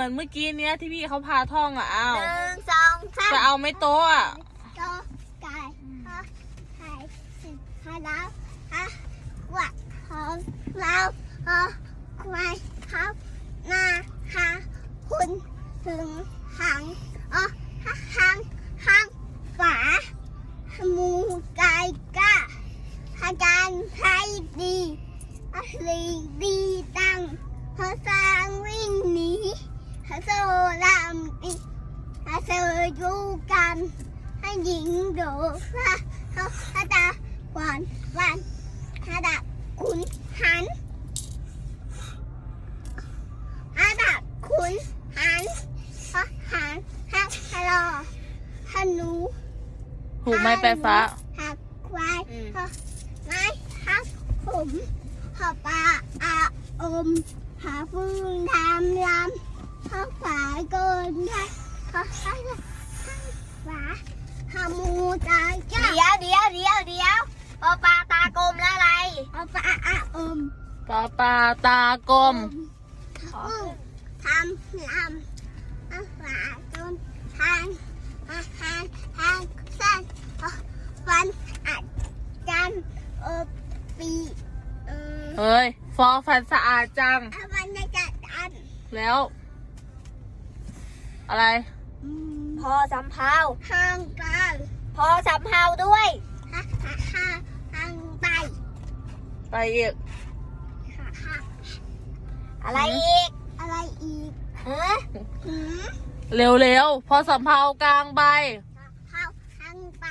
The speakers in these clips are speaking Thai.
มือนเมื่อกี้เนี้ยที่พี่เขาพาท่องอะอ้าวหนึ่งสองสามจะเอาไหม่โต๊ะอะโตไก่ฮะไข่สิบฮะแล้วฮะกวักของเราฮะควายครับนาฮะคุณถึงหังอ๋อฮะหังหังฝาหมูไก่กะอาจารย์ไทยดีอาลีดีตังพอสร้างวิ่งหนี ฮะโซลามดีถ้าเธออยู่กันให้หญิงดูว่าเขาถ้าตาหวานหวานถ้าตาขุนหันถ้าตาขุนหันฮะหันฮักฮัลโหลฮันนูถูไหมแปรฟ้าหักควายไม้ฮักผมหอบปลาอาอมหาฟืนทำลำ หาฝาเกินได้าให้ฝาหาหมูตาจ้าเดี๋ยวเดี๋ยวเดี๋ยวเดี๋ยวปอปลาตากลมแล้วอะไรเอาฝาอาอมปลาปลาตากลมทำลำเอาฝาจนทานอาหารทางสั้นเอาฟันอัดจันเออปีเออเฮ้ยฟอฟันสะอาดจังฟันในจัดอันแล้ว อะไรอืมพอสำเภาห่างกันพอสำเภาด้วยฮ่าฮ่าฮ่าห่างไปไปอีกฮ่าฮ่าอะไรอีก อะไรอีกฮะหืมเร็วๆพอสำเภากลางใบเข้าห่างไป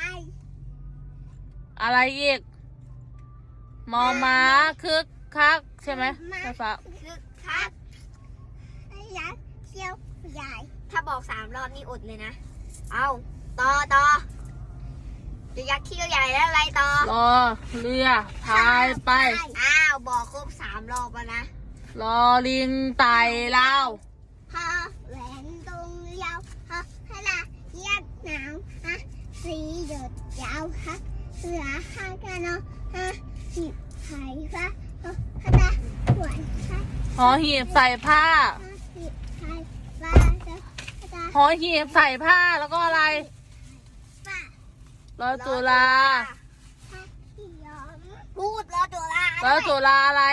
อะไรอีก มอม้าคึกคักใช่ไหมแปรฟ้าคึกคักยักษ์เชี่ยวใหญ่ ถ้าบอกสาม รอบนี่อดเลยนะ เอาต่อต่อจะยักษ์เขี้ยวใหญ่แล้วอะไรต่อรอเรือพายไป อ้าวบอกครบสามรอบแล้วนะรอลิงไต่เล่าฮาแหวนตรงยาวฮาฮาลาเยียดหนาวฮะสีหยดยาวฮะเสือฮากันเนาะฮะหิบไผ่ฟ้าฮะฮาลาหวนฮะหอหีบใส่ผ้า ฮะหิบไผ่ฟ้าเจ้าฮาลา หอหีบใส่ผ้าแล้วก็อะไรฟ้ารอจุฬาฮะที่ยอมพูดรอจุฬารอจุฬาอะไร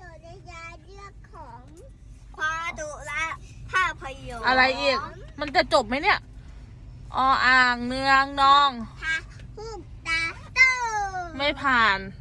ตัวได้ยาเลือกของควาจุฬาภาพยนตร์อะไรอีก มันจะจบไหมเนี่ยออ่างเนืองนองฮะหูตาโตไม่ผ่านฮ